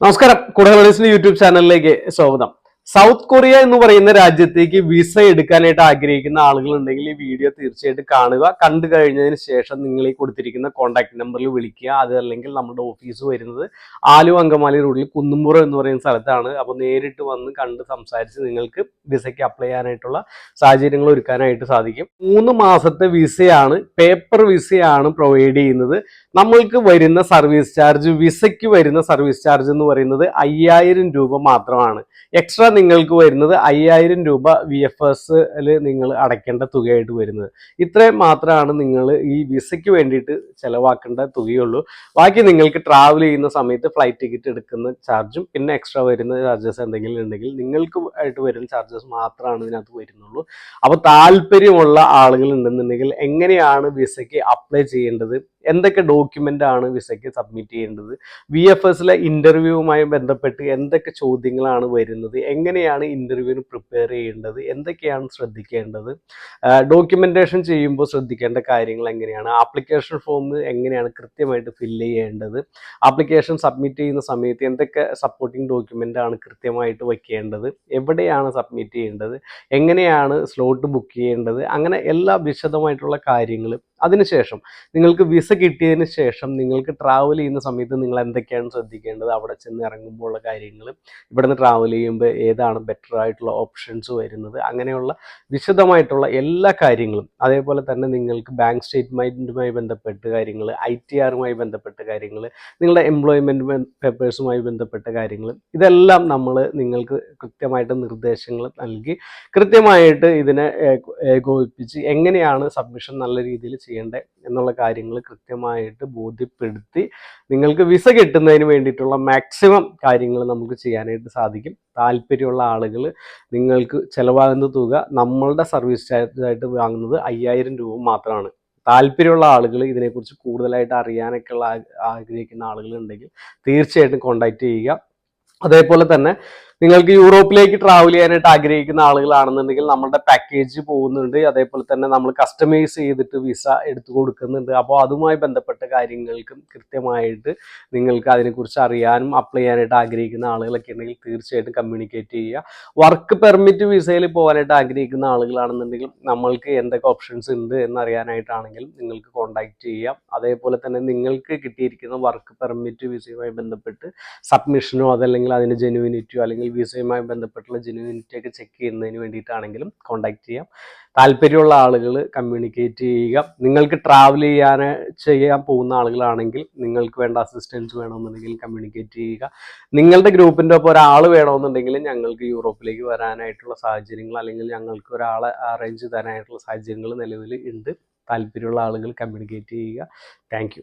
നമസ്കാരം. കൂടുതൽ യൂട്യൂബ് ചാനലിലേക്ക് സ്വാഗതം. സൗത്ത് കൊറിയ എന്ന് പറയുന്ന രാജ്യത്തേക്ക് വിസ എടുക്കാനായിട്ട് ആഗ്രഹിക്കുന്ന ആളുകൾ ഉണ്ടെങ്കിൽ ഈ വീഡിയോ തീർച്ചയായിട്ടും കാണുക. കണ്ടു കഴിഞ്ഞതിന് ശേഷം നിങ്ങൾ ഈ കൊടുത്തിരിക്കുന്ന കോൺടാക്ട് നമ്പറിൽ വിളിക്കുക. അത് അല്ലെങ്കിൽ നമ്മുടെ ഓഫീസ് വരുന്നത് ആലു അങ്കമാലി റോഡിൽ കുന്നുംപുറം എന്ന് പറയുന്ന സ്ഥലത്താണ്. അപ്പോൾ നേരിട്ട് വന്ന് കണ്ട് സംസാരിച്ച് നിങ്ങൾക്ക് വിസയ്ക്ക് അപ്ലൈ ചെയ്യാനായിട്ടുള്ള സാഹചര്യങ്ങൾ ഒരുക്കാനായിട്ട് സാധിക്കും. മൂന്ന് മാസത്തെ വിസയാണ് പേപ്പർ വിസയാണ് പ്രൊവൈഡ് ചെയ്യുന്നത്. നമ്മൾക്ക് വരുന്ന സർവീസ് ചാർജ് വിസയ്ക്ക് വരുന്ന സർവീസ് ചാർജ് എന്ന് പറയുന്നത് അയ്യായിരം രൂപ മാത്രമാണ്. എക്സ്ട്രാ നിങ്ങൾക്ക് വരുന്നത് അയ്യായിരം രൂപ വി എഫ് എസിൽ നിങ്ങൾ അടയ്ക്കേണ്ട തുകയായിട്ട് വരുന്നത്. ഇത്രയും മാത്രമാണ് നിങ്ങൾ ഈ വിസയ്ക്ക് വേണ്ടിയിട്ട് ചിലവാക്കേണ്ട തുകയുള്ളൂ. ബാക്കി നിങ്ങൾക്ക് ട്രാവൽ ചെയ്യുന്ന സമയത്ത് ഫ്ലൈറ്റ് ടിക്കറ്റ് എടുക്കുന്ന ചാർജും പിന്നെ എക്സ്ട്രാ വരുന്ന ചാർജസ് എന്തെങ്കിലും ഉണ്ടെങ്കിൽ നിങ്ങൾക്ക് ആയിട്ട് വരുന്ന ചാർജസ് മാത്രമാണ് ഇതിനകത്ത് വരുന്നുള്ളൂ. അപ്പോൾ താല്പര്യമുള്ള ആളുകൾ ഉണ്ടെന്നുണ്ടെങ്കിൽ എങ്ങനെയാണ് വിസയ്ക്ക് അപ്ലൈ ചെയ്യേണ്ടത്? എന്തൊക്കെ ഡോക്യുമെന്റ് ആണ് വിസയ്ക്ക് സബ്മിറ്റ് ചെയ്യേണ്ടത്? വി എഫ് എസിലെ ഇന്റർവ്യൂവുമായി ബന്ധപ്പെട്ട് എന്തൊക്കെ ചോദ്യങ്ങളാണ് വരുന്നത്? എങ്ങനെയാണ് ഇന്റർവ്യൂവിന് പ്രിപ്പയർ ചെയ്യേണ്ടത്? എന്തൊക്കെയാണ് ശ്രദ്ധിക്കേണ്ടത്? ഡോക്യുമെന്റേഷൻ ചെയ്യുമ്പോൾ ശ്രദ്ധിക്കേണ്ട കാര്യങ്ങൾ എങ്ങനെയാണ്? ആപ്ലിക്കേഷൻ ഫോം എങ്ങനെയാണ് കൃത്യമായിട്ട് ഫില്ല് ചെയ്യേണ്ടത്? ആപ്ലിക്കേഷൻ സബ്മിറ്റ് ചെയ്യുന്ന സമയത്ത് എന്തൊക്കെ സപ്പോർട്ടിംഗ് ഡോക്യുമെന്റ് ആണ് കൃത്യമായിട്ട് വയ്ക്കേണ്ടത് എവിടെയാണ് സബ്മിറ്റ് ചെയ്യേണ്ടത്? എങ്ങനെയാണ് സ്ലോട്ട് ബുക്ക് ചെയ്യേണ്ടത്? അങ്ങനെ എല്ലാ വിശദമായിട്ടുള്ള കാര്യങ്ങളും അതിനുശേഷം നിങ്ങൾക്ക് വിസ കിട്ടിയതിന് ശേഷം നിങ്ങൾക്ക് ട്രാവൽ ചെയ്യുന്ന സമയത്ത് നിങ്ങൾ എന്തൊക്കെയാണ് ശ്രദ്ധിക്കേണ്ടത്? അവിടെ ചെന്ന് ഇറങ്ങുമ്പോൾ ഉള്ള കാര്യങ്ങൾ ഇവിടുന്ന് ട്രാവൽ ചെയ്യുമ്പോൾ ഏതാണ് ബെറ്റർ ആയിട്ടുള്ള ഓപ്ഷൻസ് വരുന്നത്? അങ്ങനെയുള്ള വിശദമായിട്ടുള്ള എല്ലാ കാര്യങ്ങളും അതേപോലെ തന്നെ നിങ്ങൾക്ക് ബാങ്ക് സ്റ്റേറ്റ്മെന്റുമായി ബന്ധപ്പെട്ട കാര്യങ്ങൾ ഐ ടി ആറുമായി ബന്ധപ്പെട്ട കാര്യങ്ങൾ നിങ്ങളുടെ എംപ്ലോയ്മെന്റ് പേപ്പേഴ്സുമായി ബന്ധപ്പെട്ട കാര്യങ്ങൾ ഇതെല്ലാം നമ്മൾ നിങ്ങൾക്ക് കൃത്യമായിട്ട് നിർദ്ദേശങ്ങൾ നൽകി കൃത്യമായിട്ട് ഇതിനെ ഏക- ഏകോപിപ്പിച്ച് എങ്ങനെയാണ് സബ്മിഷൻ നല്ല രീതിയിൽ ചെയ്യേണ്ടത് എന്നുള്ള കാര്യങ്ങൾ കൃത്യമായിട്ട് ബോധ്യപ്പെടുത്തി നിങ്ങൾക്ക് വിസ കിട്ടുന്നതിന് വേണ്ടിയിട്ടുള്ള മാക്സിമം കാര്യങ്ങൾ നമുക്ക് ചെയ്യാനായിട്ട് സാധിക്കും. താല്പര്യമുള്ള ആളുകൾ നിങ്ങൾക്ക് ചിലവാകുന്ന തുക നമ്മളുടെ സർവീസ് ചാർജായിട്ട് വാങ്ങുന്നത് അയ്യായിരം രൂപ മാത്രമാണ്. താല്പര്യമുള്ള ആളുകൾ ഇതിനെക്കുറിച്ച് കൂടുതലായിട്ട് അറിയാനൊക്കെ ഉള്ള ആഗ്രഹിക്കുന്ന ആളുകൾ ഉണ്ടെങ്കിൽ തീർച്ചയായിട്ടും കോണ്ടാക്ട് ചെയ്യുക. അതേപോലെ തന്നെ നിങ്ങൾക്ക് യൂറോപ്പിലേക്ക് ട്രാവൽ ചെയ്യാനായിട്ട് ആഗ്രഹിക്കുന്ന ആളുകളാണെന്നുണ്ടെങ്കിൽ നമ്മുടെ പാക്കേജ് പോകുന്നുണ്ട്. അതേപോലെ തന്നെ നമ്മൾ കസ്റ്റമൈസ് ചെയ്തിട്ട് വിസ എടുത്തു കൊടുക്കുന്നുണ്ട്. അപ്പോൾ അതുമായി ബന്ധപ്പെട്ട കാര്യങ്ങൾക്കും കൃത്യമായിട്ട് നിങ്ങൾക്ക് അതിനെക്കുറിച്ച് അറിയാനും അപ്ലൈ ചെയ്യാനായിട്ട് ആഗ്രഹിക്കുന്ന ആളുകളൊക്കെ ഉണ്ടെങ്കിൽ തീർച്ചയായിട്ടും കമ്മ്യൂണിക്കേറ്റ് ചെയ്യുക. വർക്ക് പെർമിറ്റ് വിസയിൽ പോകാനായിട്ട് ആഗ്രഹിക്കുന്ന ആളുകളാണെന്നുണ്ടെങ്കിൽ നമ്മൾക്ക് എന്തൊക്കെ ഓപ്ഷൻസ് ഉണ്ട് എന്നറിയാനായിട്ടാണെങ്കിലും നിങ്ങൾക്ക് കോൺടാക്ട് ചെയ്യാം. അതേപോലെ തന്നെ നിങ്ങൾക്ക് കിട്ടിയിരിക്കുന്ന വർക്ക് പെർമിറ്റ് വിസയുമായി ബന്ധപ്പെട്ട് സബ്മിഷനോ അതല്ലെങ്കിൽ അതിന്റെ ജെനുവിനിറ്റിയോ അല്ലെങ്കിൽ വിസയുമായി ബന്ധപ്പെട്ടുള്ള ജെനുവിനിറ്റി ഒക്കെ ചെക്ക് ചെയ്യുന്നതിന് വേണ്ടിയിട്ടാണെങ്കിലും കോൺടാക്ട് ചെയ്യാം. താല്പര്യമുള്ള ആളുകൾ കമ്മ്യൂണിക്കേറ്റ് ചെയ്യുക. നിങ്ങൾക്ക് ട്രാവൽ ചെയ്യാൻ ചെയ്യാൻ പോകുന്ന ആളുകളാണെങ്കിൽ നിങ്ങൾക്ക് വേണ്ട അസിസ്റ്റൻസ് വേണമെന്നുണ്ടെങ്കിൽ കമ്മ്യൂണിക്കേറ്റ് ചെയ്യുക. നിങ്ങളുടെ ഗ്രൂപ്പിന്റെ ഒപ്പം ഒരാൾ വേണമെന്നുണ്ടെങ്കിൽ ഞങ്ങൾക്ക് യൂറോപ്പിലേക്ക് വരാനായിട്ടുള്ള സാഹചര്യങ്ങൾ അല്ലെങ്കിൽ ഞങ്ങൾക്ക് ഒരാളെ അറേഞ്ച് തരാനായിട്ടുള്ള സാഹചര്യങ്ങൾ നിലവിൽ ഉണ്ട്. താല്പര്യമുള്ള ആളുകൾ കമ്മ്യൂണിക്കേറ്റ് ചെയ്യുക. താങ്ക്